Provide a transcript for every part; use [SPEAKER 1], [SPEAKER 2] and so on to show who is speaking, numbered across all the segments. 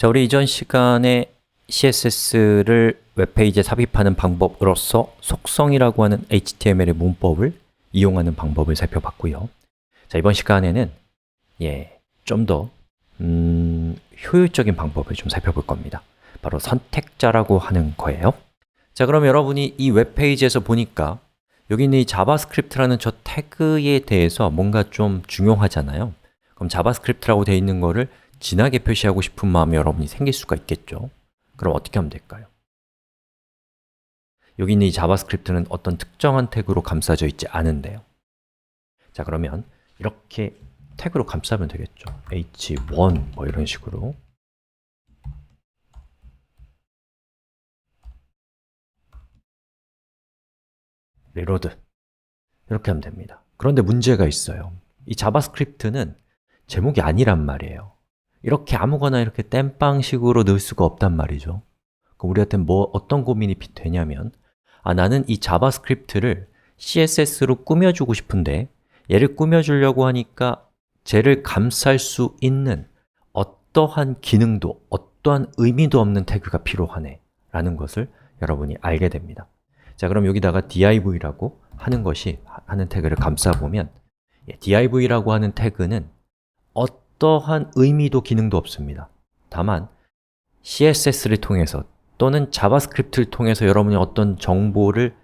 [SPEAKER 1] 자, 우리 이전 시간에 CSS를 웹페이지에 삽입하는 방법으로서 속성이라고 하는 HTML의 문법을 이용하는 방법을 살펴봤고요. 자, 이번 시간에는 예, 좀더 음, 효율적인 방법을 좀 살펴볼 겁니다. 바로 선택자라고 하는 거예요. 자, 그럼 여러분이 이 웹페이지에서 보니까 여기 있는 이 자바스크립트라는 저 태그에 대해서 뭔가 좀 중요하잖아요. 그럼 자바스크립트라고 되어 있는 거를 진하게 표시하고 싶은 마음이 여러분이 생길 수가 있겠죠? 그럼 어떻게 하면 될까요? 여기 있는 이 자바스크립트는 어떤 특정한 태그로 감싸져 있지 않은데요. 자 그러면 이렇게 태그로 감싸면 되겠죠. H1 뭐 이런 식으로. 리로드. 이렇게 하면 됩니다. 그런데 문제가 있어요. 이 자바스크립트는 제목이 아니란 말이에요 이렇게 아무거나 이렇게 땜빵식으로 넣을 수가 없단 말이죠. 그럼 우리한테 뭐 어떤 고민이 되냐면 아 나는 이 자바스크립트를 CSS로 꾸며주고 싶은데 얘를 꾸며주려고 하니까 쟤를 감쌀 수 있는 어떠한 기능도, 어떠한 의미도 없는 태그가 필요하네 라는 것을 여러분이 알게 됩니다. 자 그럼 여기다가 div라고 하는 것이 하는 태그를 감싸보면 예, div라고 하는 태그는 어 떠한 의미도 기능도 없습니다. 다만 CSS를 통해서 또는 자바스크립트를 통해서 여러분이 어떤 정보를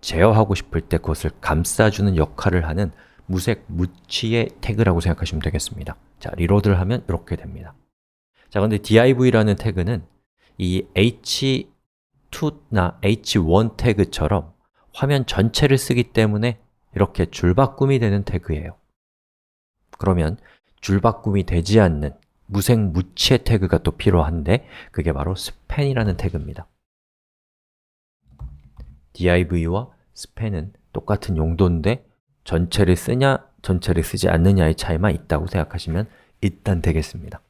[SPEAKER 1] 제어하고 싶을 때 그것을 감싸주는 역할을 하는 무색 무치의 태그라고 생각하시면 되겠습니다. 자, 리로드를 하면 이렇게 됩니다. 자, 근데 div라는 태그는 이 h2나 h1 태그처럼 화면 전체를 쓰기 때문에 이렇게 줄바꿈이 되는 태그예요. 그러면 줄바꿈이 되지 않는 무색무취의 태그가 또 필요한데 그게 바로 span이라는 태그입니다. Div와 span은 똑같은 용도인데 전체를 쓰냐, 전체를 쓰지 않느냐의 차이만 있다고 생각하시면 일단 되겠습니다.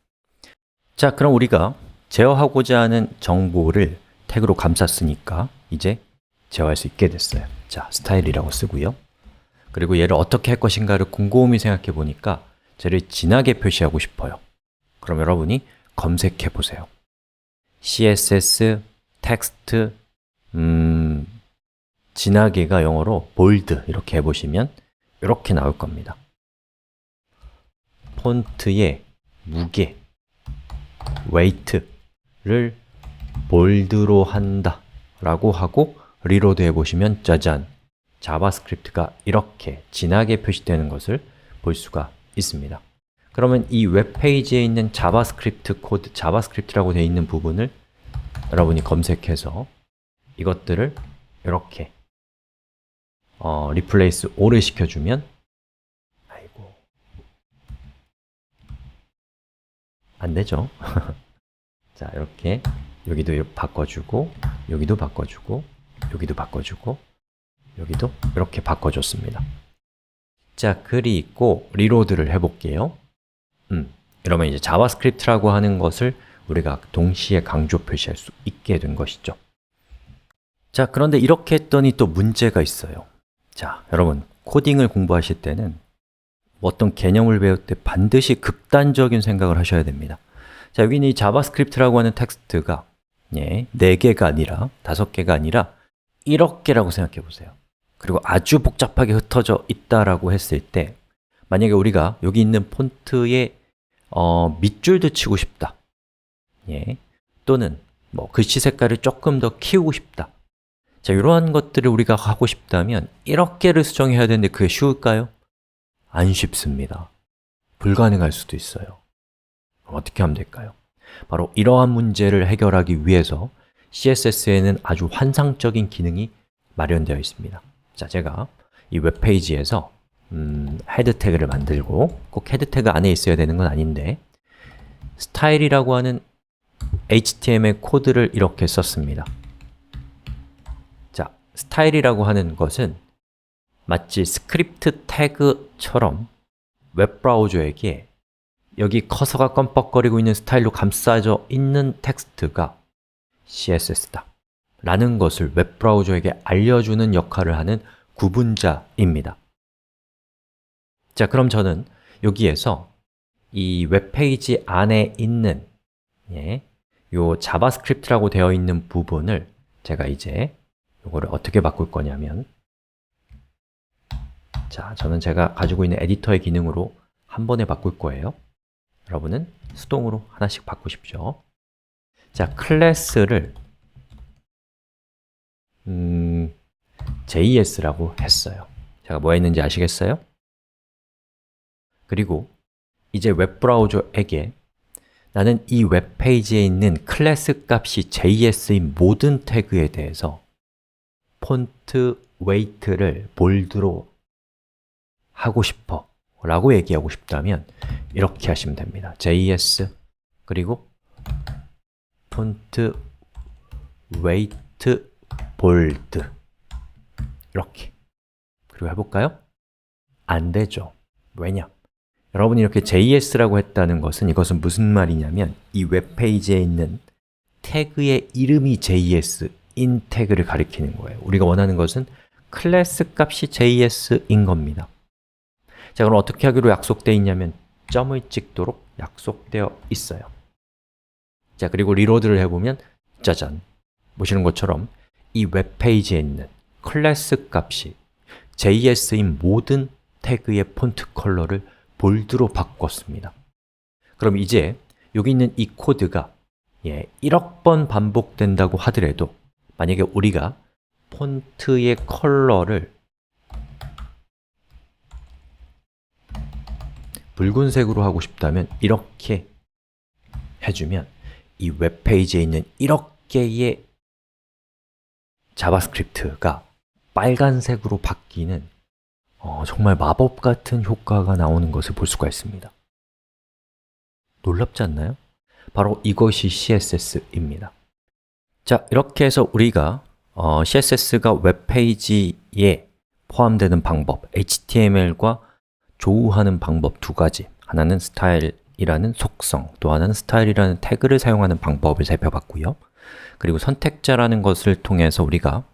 [SPEAKER 1] 자, 그럼 우리가 제어하고자 하는 정보를 태그로 감쌌으니까 이제 제어할 수 있게 됐어요. 자, 스타일이라고 쓰고요. 그리고 얘를 어떻게 할 것인가를 곰곰이 생각해 보니까 쟤를 진하게 표시하고 싶어요. 그럼 여러분이 검색해 보세요. CSS, 텍스트, 음, 진하게가 영어로 bold 이렇게 해보시면 이렇게 나올 겁니다. 폰트의 무게, weight를 볼드로 한다 라고 하고 리로드 해보시면 짜잔! 자바스크립트가 이렇게 진하게 표시되는 것을 볼 수가 있습니다. 그러면 이 웹페이지에 있는 자바스크립트 코드, 자바스크립트라고 되어 있는 부분을 여러분이 검색해서 이것들을 이렇게 어, replace 시켜주면 아이고 안 되죠? 자, 이렇게 여기도 바꿔주고 여기도 바꿔주고 여기도 바꿔주고 여기도 이렇게 바꿔줬습니다 자, 그리고 리로드를 해볼게요. 음, 이러면 이제 자바스크립트라고 하는 것을 우리가 동시에 강조 표시할 수 있게 된 것이죠. 자, 그런데 이렇게 했더니 또 문제가 있어요. 자, 여러분, 코딩을 공부하실 때는 어떤 개념을 배울 때 반드시 극단적인 생각을 하셔야 됩니다. 자, 여기는 이 자바스크립트라고 하는 텍스트가 예, 4개가 아니라 5개가 아니라 1억 개라고 생각해 보세요 그리고 아주 복잡하게 흩어져 있다라고 했을 때 만약에 우리가 여기 있는 폰트의 어, 밑줄도 치고 싶다. 예, 또는 뭐 글씨 색깔을 조금 더 키우고 싶다. 자, 이러한 것들을 우리가 하고 싶다면 1억 개를 수정해야 되는데 그게 쉬울까요? 안 쉽습니다. 불가능할 수도 있어요. 어떻게 하면 될까요? 바로 이러한 문제를 해결하기 위해서 CSS에는 아주 환상적인 기능이 마련되어 있습니다 자, 제가 이 웹페이지에서 음, 헤드 태그를 만들고 꼭 헤드 태그 안에 있어야 되는 건 아닌데 스타일이라고 하는 HTML 코드를 이렇게 썼습니다. 자, 스타일이라고 하는 것은 마치 스크립트 태그처럼 웹브라우저에게 여기 커서가 껌뻑거리고 있는 스타일로 감싸져 있는 텍스트가 CSS다 라는 것을 웹브라우저에게 알려주는 역할을 하는 구분자입니다. 자, 그럼 저는 여기에서 이 웹페이지 안에 있는 예, 요 자바스크립트라고 되어 있는 부분을 제가 이제 요거를 어떻게 바꿀 거냐면 자, 저는 제가 가지고 있는 에디터의 기능으로 한 번에 바꿀 거예요. 여러분은 수동으로 하나씩 바꾸십시오. 자, 클래스를 음, JS라고 했어요 제가 뭐 했는지 아시겠어요? 그리고 이제 웹브라우저에게 나는 이 웹페이지에 있는 클래스 값이 JS인 모든 태그에 대해서 폰트 웨이트를 볼드로 하고 싶어 라고 얘기하고 싶다면 이렇게 하시면 됩니다 JS 그리고 폰트 웨이트 볼드. 이렇게. 그리고 해볼까요? 안 되죠. 왜냐? 여러분이 이렇게 JS라고 했다는 것은 이것은 무슨 말이냐면 이 웹페이지에 있는 태그의 이름이 JS인 태그를 가리키는 거예요. 우리가 원하는 것은 클래스 값이 JS인 겁니다. 자, 그럼 어떻게 하기로 약속되어 있냐면 점을 찍도록 약속되어 있어요. 자, 그리고 리로드를 해보면 짜잔. 보시는 것처럼 이 웹페이지에 있는 클래스 값이 JS인 모든 태그의 폰트 컬러를 볼드로 바꿨습니다. 그럼 이제 여기 있는 이 코드가 예, 1억 번 반복된다고 하더라도 만약에 우리가 폰트의 컬러를 붉은색으로 하고 싶다면 이렇게 해주면 이 웹페이지에 있는 1억 개의 자바스크립트가 빨간색으로 바뀌는 어, 정말 마법 같은 효과가 나오는 것을 볼 수가 있습니다 놀랍지 않나요? 바로 이것이 CSS입니다 자, 이렇게 해서 우리가 어, CSS가 웹페이지에 포함되는 방법, HTML과 조우하는 방법 두 가지 하나는 스타일 이라는 속성, 또 하나는 스타일이라는 태그를 사용하는 방법을 살펴봤고요. 그리고 선택자라는 것을 통해서 우리가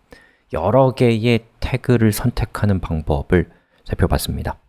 [SPEAKER 1] 여러 개의 태그를 선택하는 방법을 살펴봤습니다